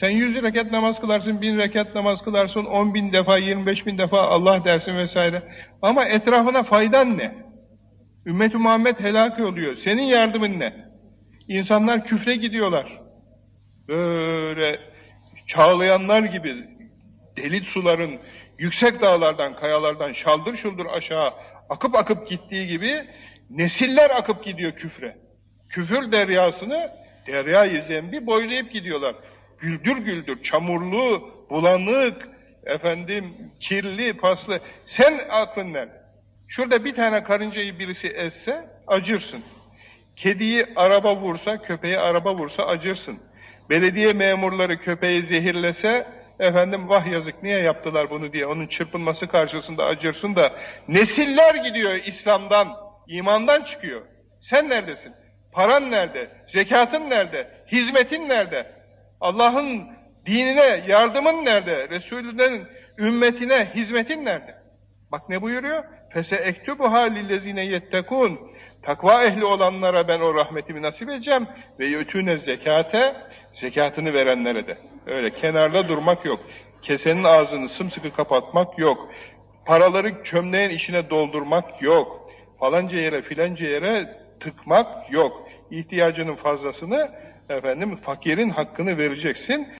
Sen yüz rekat namaz kılarsın, bin rekat namaz kılarsın, on bin defa, yirmi beş bin defa Allah dersin vesaire. Ama etrafına faydan ne? Ümmet-i Muhammed helak oluyor. Senin yardımın ne? İnsanlar küfre gidiyorlar. Böyle çağlayanlar gibi deli suların yüksek dağlardan, kayalardan şaldır şuldur aşağı akıp akıp gittiği gibi nesiller akıp gidiyor küfre. Küfür deryasını, deryayı zembi boylayıp gidiyorlar. Güldür güldür, çamurlu, bulanık, efendim, kirli, paslı. Sen aklın nerede? Şurada bir tane karıncayı birisi esse acırsın. Kediyi araba vursa, köpeği araba vursa acırsın. Belediye memurları köpeği zehirlese, efendim vah yazık niye yaptılar bunu diye onun çırpınması karşısında acırsın da nesiller gidiyor İslam'dan, imandan çıkıyor. Sen neredesin? Paran nerede? Zekatın nerede? Hizmetin nerede? Allah'ın dinine yardımın nerede? Resulü'nün ümmetine hizmetin nerede? Bak ne buyuruyor? Fese ektubuha lillezine yettekun. Takva ehli olanlara ben o rahmetimi nasip edeceğim ve yötüne zekate zekatını verenlere de. Öyle kenarda durmak yok. Kesenin ağzını sımsıkı kapatmak yok. Paraları çömleğin içine doldurmak yok. Falanca yere filanca yere tıkmak yok. İhtiyacının fazlasını efendim fakirin hakkını vereceksin.